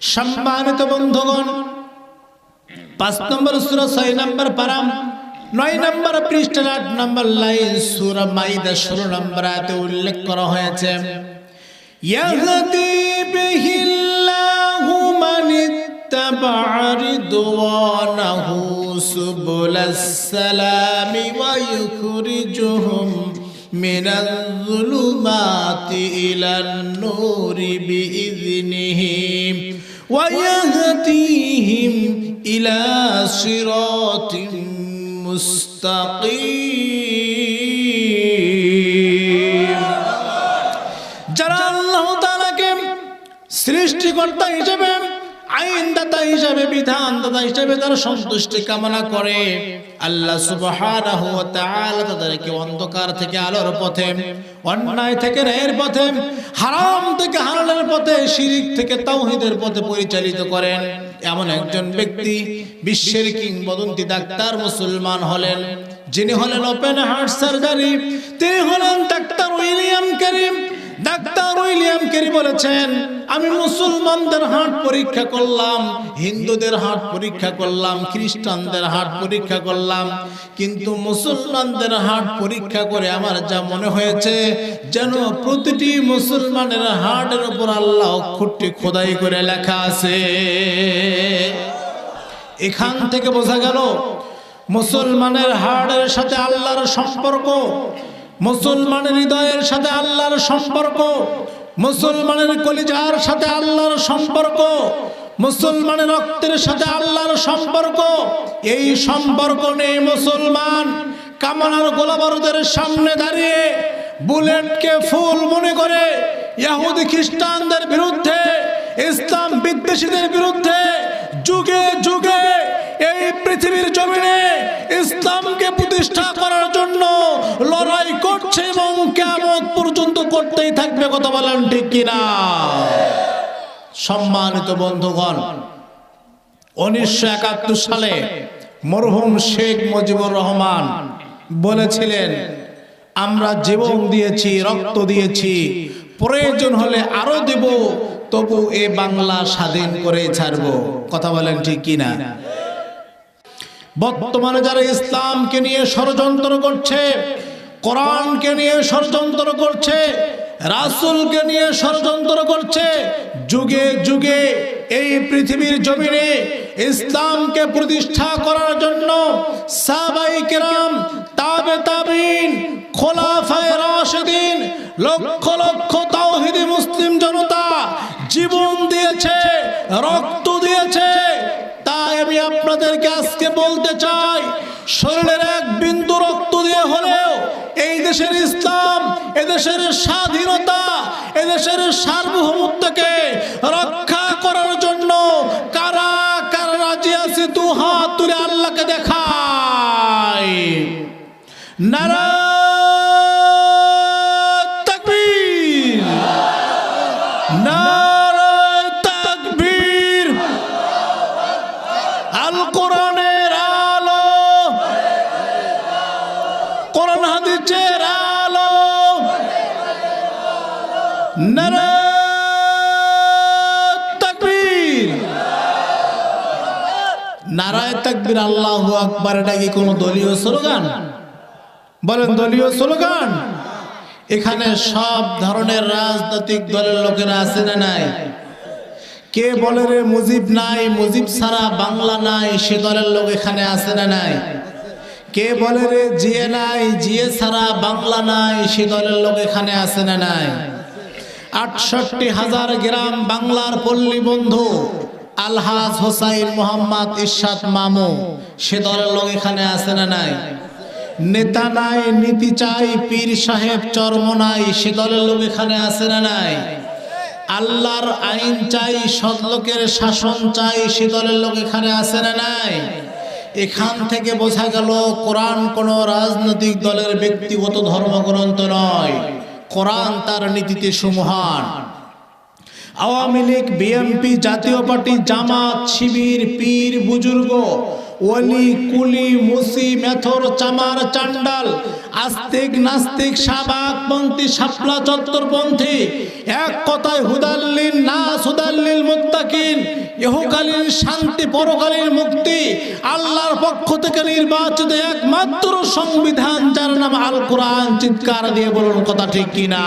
সম্মানিত বন্ধুগণ, পাঁচ নম্বর সুর, ছয় নম্বর পারাম, নয় নম্বর পৃষ্ঠার আট নম্বর লাইন সুর মাইদা ষোলো নম্বর আয়তে উল্লেখ করা হয়েছে মিনাল জুলুমাতি ইলান ويهديهم إلى صراط مستقيم যারা আল্লাহ তাআলাকে সৃষ্টিকর্তা হিসেবে আইনদাতা হিসেবে বিধানদাতা হিসেবে তার সন্তুষ্টি কামনা করে। আল্লাহ সুবহানাহু ওয়া তাআলা তাদেরকে অন্ধকার থেকে আলোর পথে, অন্যায় থেকে ন্যায়ের পথে, হারাম থেকে হালালের পথে, শিরিক থেকে তাওহীদের পথে পরিচালিত করেন। এমন একজন ব্যক্তি বিশ্বের কিংবদন্তি ডাক্তার মুসলমান হলেন, যিনি হলেন ওপেন হার্ট সার্জারি, তিনি হলেন doctor William Karim doctor William Carey বলেছেন, আমি মুসলমানদের হাট পরীক্ষা করলাম, হিন্দুদের হাট পরীক্ষা করলাম, খ্রিস্টানদের হাট পরীক্ষা করলাম, কিন্তু মুসলমানদের হাট পরীক্ষা করে আমার যা মনে হয়েছে, যেন প্রতিটি মুসলমানের হাটের উপর আল্লাহ অক্ষরটি খোদাই করে লেখা আছে। এখান থেকে বোঝা গেল, মুসলমানের হাড়ের সাথে আল্লাহর সম্পর্ক মুসলমানের হৃদয়ের সাথে আল্লাহর সম্পর্ক, মুসলমানের কলিজার সাথে আল্লাহর সম্পর্ক, মুসলমানের রক্তের সাথে আল্লাহর সম্পর্ক, এই সম্পর্ক নেই মুসলমান। কামানার গোলাবারুদের সামনে দাঁড়িয়ে বুলেটকে ফুল মনে করে ইহুদি খ্রিস্টানদের বিরুদ্ধে, ইসলাম বিদ্বেষীদের বিরুদ্ধে যুগে যুগে এই পৃথিবীর জমিনে ইসলামকে প্রতিষ্ঠা করার জন্য লড়াই করতেই থাকবে কথা বলেন ঠিক কিনা? সম্মানিত বন্ধুগণ, উনিশশো একাত্তর সালে মরহুম শেখ মুজিবুর রহমান বলেছিলেন, আমরা জীবন দিয়েছি, রক্ত দিয়েছি, প্রয়োজন হলে আরও দেব, তবু এ বাংলা স্বাধীন করে ছাড়বো। কথা বলেন ঠিক কিনা? বর্তমানে যারা ইসলামকে নিয়ে ষড়যন্ত্র করছে কোরআনকে নিয়ে ষড়যন্ত্র করছে, রাসূলকে নিয়ে ষড়যন্ত্র করছে, যুগে যুগে এই পৃথিবীর জমিনে ইসলামকে প্রতিষ্ঠা করার জন্য সাহাবাই কেরাম, তাবে তাবিন, খোলাফায়ে রাশিদিন, লক্ষ লক্ষ তাওহীদি মুসলিম জনতা জীবন দিয়েছে, রক্ত দিয়েছে। তাই আমি আপনাদেরকে আজকে বলতে চাই, শরীরের এই দেশের ইসলাম এদেশের স্বাধীনতা এদেশের সার্বভৌমত্বকে নারায় তাকবির আল্লাহ আকবার, এটা কি কোনো দলীয় স্লোগান? বলেন, দলীয় স্লোগান? এখানে সব ধরনের রাজনৈতিক দলের লোকেরা আছে না নাই? কে বলে রে মুজিব নাই, মুজিব ছাড়া বাংলা নাই, সে দলের লোক এখানে আছে না নাই? কে বলে রে জিয়ে নাই জিয়ে ছাড়া বাংলা নাই, সে দলের লোক এখানে আছে না নাই? আটষট্টি হাজার গ্রাম বাংলার পল্লী বন্ধু। আলহাজ হোসাইন মোহাম্মদ ইরশাদ মামু, সে দলের লোক এখানে আছে না নাই? নেতা নাই, নীতি চাই, পীর সাহেব চর্ম নাই, সে দলের লোক এখানে আছে না নাই? আল্লাহর আইন চাই সৎলোকের শাসন চাই, সে দলের লোক এখানে আছে না নাই? এখান থেকে বোঝা গেল, কোরআন কোনো রাজনৈতিক দলের ব্যক্তিগত ধর্মগ্রন্থ নয়। কোরআন তার নীতিতে সুমহান। আওয়ামী লীগ, বিএনপি জাতীয় পার্টি, জামাত, শিবির, পীর, বুজুর্গ, ওলি, কুলি, মুসি, মেথর, চামার, চান্ডাল, আস্তিক, নাস্তিক সাবাকপন্থী শাপলা চত্বরপন্থী, এক কথায় হুদাল্লিন নাস হুদাল্লিল মুত্তাকিন, ইহকালীন শান্তি, পরকালীন মুক্তি, আল্লাহর পক্ষ থেকে নির্বাচিত একমাত্র সংবিধান, যার নাম আল কোরআন চিৎকার দিয়ে বলুন কথা ঠিক কিনা?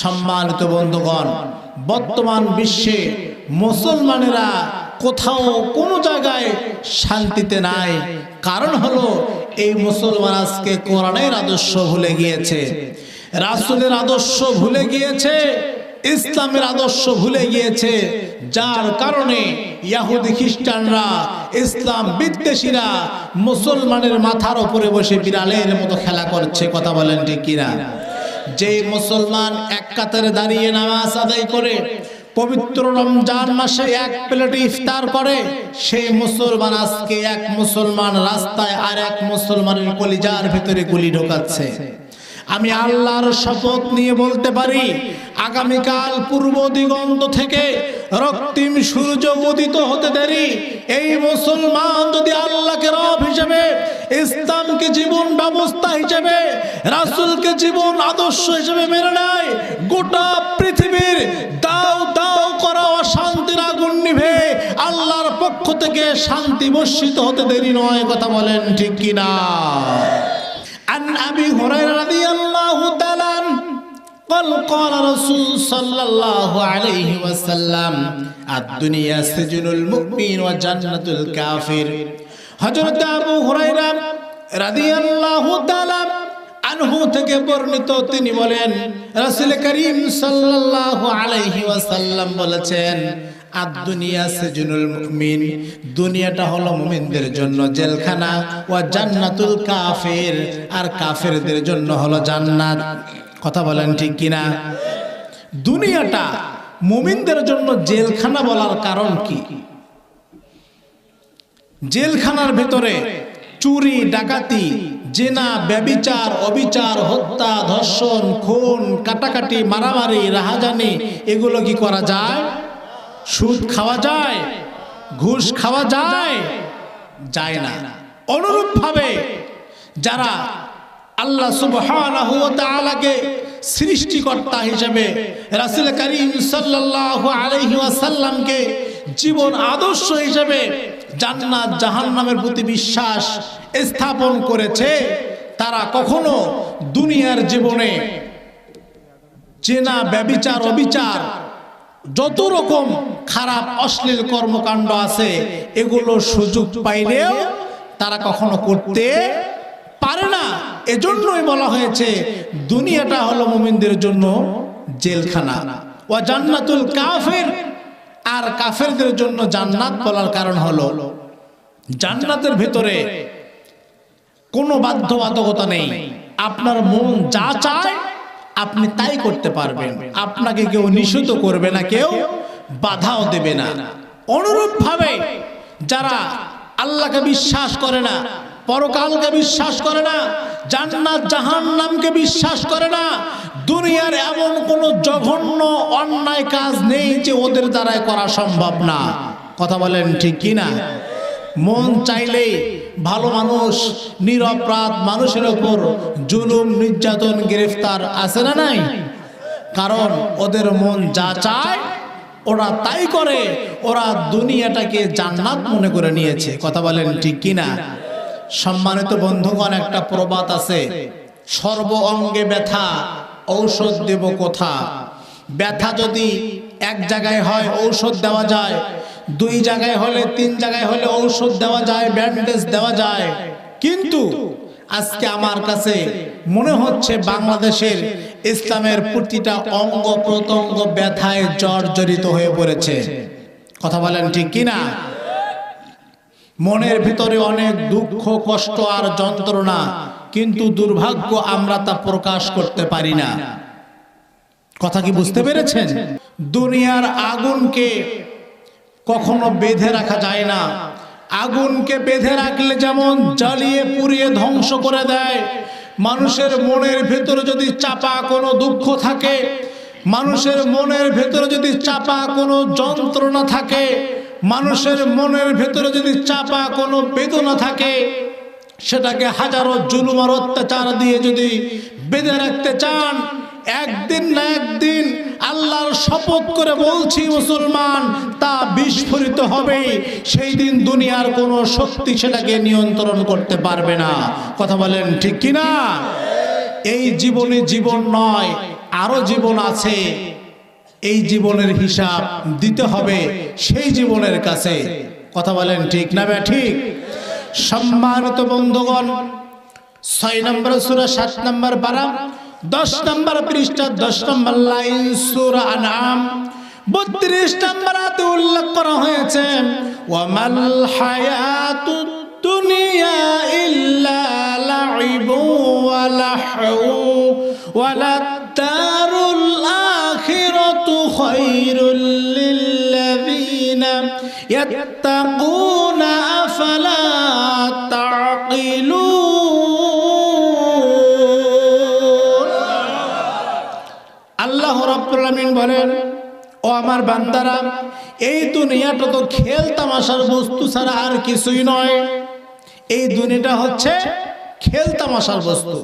সম্মানিত বন্ধুগণ, বর্তমান বিশ্বে মুসলমানেরা কোথাও কোনো জায়গায় শান্তিতে নাই। কারণ হলো, এই মুসলমান আজকে কোরআনের আদর্শ ভুলে গিয়েছে, রাসুলের আদর্শ ভুলে গিয়েছে, ইসলামের আদর্শ ভুলে গিয়েছে। যার কারণে ইয়াহুদি খ্রিস্টানরা, ইসলাম বিদ্বেষীরা মুসলমানের মাথার উপরে বসে বিড়ালের মতো খেলা করছে, কথা বলেন ঠিক কিনা? যে মুসলমান এক কাতারে দাঁড়িয়ে নামাজ আদায় করে, পবিত্র রমজান মাসে এক প্লেট ইফতার করে সেই মুসলমান আজকে এক মুসলমান রাস্তায় আর এক মুসলমানের কলিজার ভিতরে গুলি ঢোকাচ্ছে। আমি আল্লাহর শপথ নিয়ে বলতে পারি, আগামীকাল পূর্ব দিগন্ত থেকে রক্তিম সূর্য উদিত হতে দেরি। এই মুসলমান যদি আল্লাহকে ইসলামকে জীবন ব্যবস্থা হিসেবে রাসূলকে জীবন আদর্শ হিসেবে মেনে নেয় গোটা পৃথিবীর দাও দাও করা অশান্তির আগুন নিভে আল্লাহর পক্ষ থেকে শান্তি বর্ষিত হতে দেরি নয় কথা বলেন ঠিক কিনা عن ابي هريره رضي الله تعالى عنه قال قال رسول صلى الله عليه وسلم الدنيا سجن المؤمن وجنة الكافر হযরত আবু হুরায়রা রাদিয়াল্লাহু তাআলা আনহু থেকে বর্ণিত তিনি বলেন, রাসূল করিম সাল্লাল্লাহু আলাইহি ওয়াসাল্লাম বলেছেন আর দুনিয়া সেজনুল মুমিন, দুনিয়াটা হলো মুমিনদের জন্য জেলখানা, ওয়া জান্নাতুল কাফির, আর কাফেরদের জন্য হলো জান্নাত। কথা বলেন ঠিক কিনা? দুনিয়াটা মুমিনদের জন্য জেলখানা বলার কারণ কি? জেলখানার ভেতরে চুরি, ডাকাতি, জেনা, ব্যবিচার, অবিচার, হত্যা, ধর্ষণ, খুন, কাটাকাটি, মারামারি, রাহাজানি, এগুলো কি করা যায়? সুদ খাওয়া যায়? ঘুষ খাওয়া যায়? যায় না। অনুরূপ ভাবে যারা আল্লাহ তাআলাকে সৃষ্টিকর্তা হিসেবে রাসূল করিম সাল্লাল্লাহু আলাইহি ওয়াসাল্লামকে জীবন আদর্শ হিসেবে জান্নাত জাহান্নামের প্রতি বিশ্বাস স্থাপন করেছে, তারা কখনো দুনিয়ার জীবনে চেনা, ব্যবিচার, অবিচার, যত রকম খারাপ, অশ্লীল কর্মকাণ্ড আছে, এগুলো সুযোগ পাইলেও তারা কখনো করতে পারে না। এজন্যই বলা হয়েছে, দুনিয়াটা হলো মুমিনদের জন্য জেলখানা। ও জান্নাতুল কাফের আর কাফেরদের জন্য জান্নাত বলার কারণ হলো, জান্নাতের ভিতরে কোনো বাধ্যবাধকতা নেই। আপনার মন যা চায়, আপনি তাই করতে পারবেন। আপনাকে কেউ নিষিদ্ধ করবে না, কেউ বাধাও দেবে না। অনুরূপ ভাবে যারা আল্লাহকে বিশ্বাস করে না পরকালকে বিশ্বাস করে না, জান্নাত জাহান নামকে বিশ্বাস করে না, দুনিয়ার এমন কোন জঘন্য অন্যায় কাজ নেই যে ওদের দ্বারাই করা সম্ভব না। কথা বলেন ঠিক কি না মন চাইলেই ভালো মানুষ নিরপরাধ মানুষের ওপর জুলুম, নির্যাতন, গ্রেফতার আছে না নাই? কারণ ওদের মন যা চায়, ওরা তাই করে, ওরা দুনিয়াটাকে জান্নাত মনে করে নিয়েছে। কথা বলেন ঠিক কিনা? সম্মানিত বন্ধুগণ, একটা প্রবাদ আছে। সর্ব অঙ্গে ব্যথা, ঔষধ দেব কোথা? ব্যথা যদি এক জায়গায় হয়, ঔষধ দেওয়া যায়। দুই জায়গায় হলে, তিন জায়গায় হলে ঔষধ দেওয়া যায়, ব্যান্ডেজ দেওয়া যায়। কিন্তু আজকে আমার কাছে মনে হচ্ছে বাংলাদেশের ইসলামের প্রতিটা অঙ্গ প্রত্যঙ্গ ব্যথায় জর্জরিত হয়ে পড়েছে। কথা বলেন ঠিক কিনা? মনের ভিতরে অনেক দুঃখ, কষ্ট আর যন্ত্রণা, কিন্তু দুর্ভাগ্য আমরা তা প্রকাশ করতে পারি না। কথা কি বুঝতে পেরেছেন? দুনিয়ার আগুনকে কখনো বেঁধে রাখা যায় না। আগুনকে বেঁধে রাখলে যেমন জ্বালিয়ে পুড়িয়ে ধ্বংস করে দেয়, মানুষের মনের ভেতরে যদি চাপা কোনো দুঃখ থাকে, মানুষের মনের ভেতরে যদি চাপা কোনো যন্ত্রণা থাকে মানুষের মনের ভেতরে যদি চাপা কোনো বেদনা থাকে, সেটাকে হাজারো জুলুম আর অত্যাচার দিয়ে যদি বেঁধে রাখতে চান, একদিন না একদিন আল্লাহর শপথ করে বলছি, মুসলমান, তা বিস্ফোরিত হবে। সেই দিন দুনিয়ার কোনো শক্তি সেটাকে নিয়ন্ত্রণ করতে পারবে না। কথা বলেন ঠিক কি না এই জীবনে জীবন নয়, আরও জীবন আছে। এই জীবনের হিসাব দিতে হবে সেই জীবনের কাছে। কথা বলেন ঠিক না ব্যা ঠিক। সম্মানিত বন্ধুগণ, ছয় নম্বর সুরা, সাত নম্বর বারা দশ নম্বর পৃষ্ঠা, দশ নম্বর লাইন সুরা আনাম বত্রিশ নম্বর উল্লেখ করা হয়েছে, ওয়ামাল হায়াতু দুনিয়া ইল্লা লাইবু ওয়া লাহু ওয়ালা দারুল আখিরাতু খায়রুল লিল্লাযিনা ইয়াত্তাকুনা আফালা তাকিলুন আল্লাহ রাব্বুল আলামিন বলেন, ও আমার বান্দারা, এই দুনিয়াটা তো খেল তামাশার বস্তু ছাড়া আর কিছুই নয়। এই দুনিয়াটা হচ্ছে খেল তামাশার বস্তু।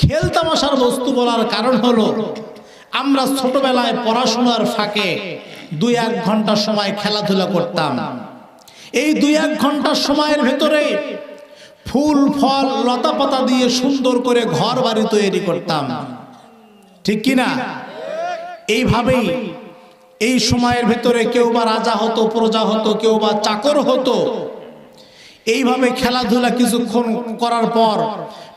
খেল তামাশার বস্তু বলার কারণ হলো আমরা ছোটবেলায় পড়াশোনার ফাঁকে দুই এক ঘণ্টা সময় খেলাধুলা করতাম। এই দুই এক ঘণ্টার সময়ের ভেতরে ফুল, ফল লতা পাতা দিয়ে সুন্দর করে ঘর বাড়ি তৈরি করতাম। ঠিক কিনা এইভাবেই এই সময়ের ভেতরে কেউ বা রাজা হতো, প্রজা হতো, কেউ বা চাকর হতো এইভাবে খেলাধুলা কিছুক্ষণ করার পর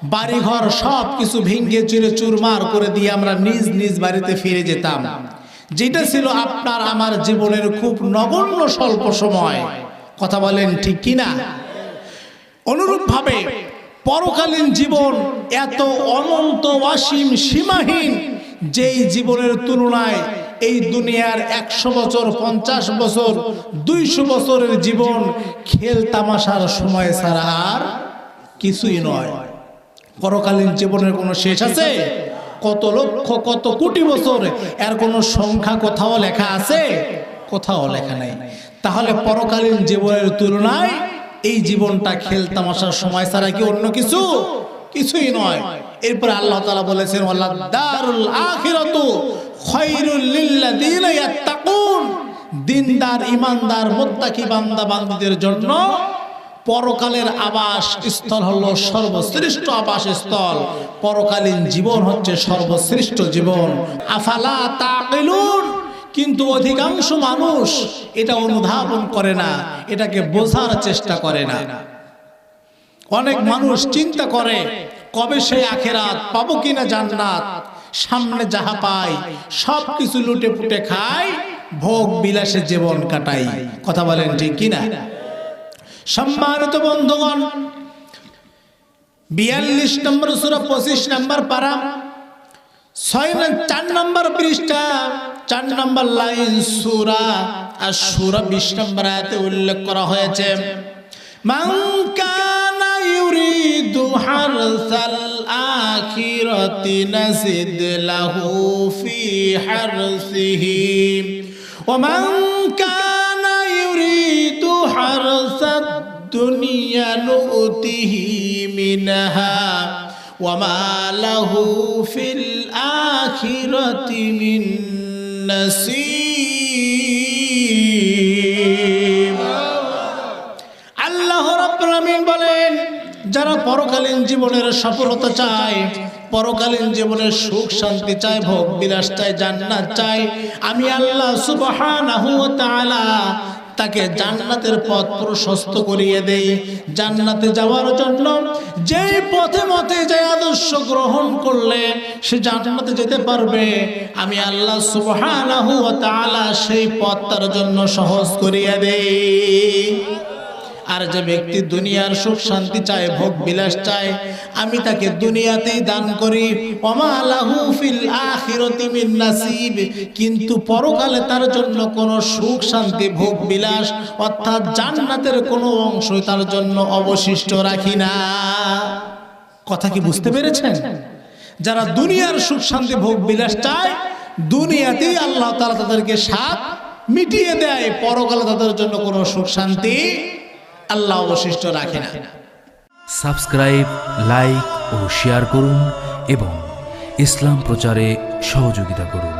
বাড়িঘর সব কিছু ভেঙে চুরে চুরমার করে দিয়ে আমরা নিজ নিজ বাড়িতে ফিরে যেতাম। যেটা ছিল আপনার আমার জীবনের খুব নগণ্য স্বল্প সময়। কথা বলেন ঠিক কিনা অনুরূপভাবে পরকালীন জীবন এত অনন্ত অসীম সীমাহীন, যেই জীবনের তুলনায় এই দুনিয়ার একশো বছর, পঞ্চাশ বছর, দুইশো বছরের জীবন খেল তামাশার সময় ছাড়া আর কিছুই নয়। পরকালীন জীবনের কোনো শেষ আছে? কত লক্ষ, কত কোটি বছর, এর কোনো সংখ্যা কোথাও লেখা আছে? কোথাও লেখা নেই। তাহলে পরকালীন জীবনের তুলনায় এই জীবনটা খেল তামাশার সময় ছাড়া কি অন্য কিছু? কিছুই নয়। এরপর আল্লাহ তাআলা বলেছেন ওয়াল্লাহ দারুল আখিরাতু দিনদার ইমানদার মুত্তাকি বান্দা, বান্দীদের জন্য পরকালের আবাস স্থল হলো সর্বশ্রেষ্ঠ আবাস স্থল পরকালীন জীবন হচ্ছে সর্বশ্রেষ্ঠ জীবন। আফালা তাকিলুন। কিন্তু অধিকাংশ মানুষ এটা অনুধাবন করে না, এটাকে বোঝার চেষ্টা করে না। অনেক মানুষ চিন্তা করে, কবে সেই আখেরাত পাবো কিনা জান্নাত? সামনে যাহা পাই সব কিছু লুটে পুটে খাই ভোগ বিলাসে জীবন কাটাই। কথা বলেন ঠিক কিনা? সম্মানিত বন্ধুগণ বিয়াল্লিশ নম্বর সুরা পঁচিশ নম্বর পারা ছয় ন- চার নম্বর পৃষ্ঠা চার নম্বর লাইন সুরা আর সুরা বিশ নম্বর আয়াতে উল্লেখ করা হয়েছে কানা ইউরিদু হারসাল الآخرة نزد له في حرثه. ومن كان يريد حرث الدنيا نؤته منها. وما له في الآخرة من نسيب যারা পরকালীন জীবনের সফলতা চায়, পরকালীন জীবনের সুখ, শান্তি চায়, ভোগ, বিলাস চায়, জান্নাত চায়, আমি আল্লাহ সুবহানাহু ওয়া তাআলা তাকে জান্নাতের পথ প্রশস্ত করিয়ে দেই। জান্নাতে যাওয়ার জন্য যেই পথে মতে যে আদর্শ গ্রহণ করলে সে জান্নাতে যেতে পারবে, আমি আল্লাহ সুবহানাহু ওয়া তাআলা সেই পথ তার জন্য সহজ করিয়ে দেই। আর যে ব্যক্তি দুনিয়ার সুখ শান্তি চায়, ভোগ বিলাস চায়, আমি তাকে দুনিয়াতেই দান করি। নাসিব। কিন্তু পরকালে তার জন্য কোনো সুখ শান্তি, ভোগ বিলাস, অর্থাৎ জান্নাতের কোনো অংশ তার জন্য অবশিষ্ট রাখি না। কথা কি বুঝতে পেরেছেন? যারা দুনিয়ার সুখ শান্তি, ভোগ বিলাস চায়, দুনিয়াতেই আল্লাহ তাআলা তাদেরকে সাপ মিটিয়ে দেয়। পরকালে তাদের জন্য কোনো সুখ শান্তি আল্লাহ অবশিষ্ট রাখে না। সাবস্ক্রাইব লাইক ও শেয়ার করুন এবং ইসলাম প্রচারে সহযোগিতা করুন।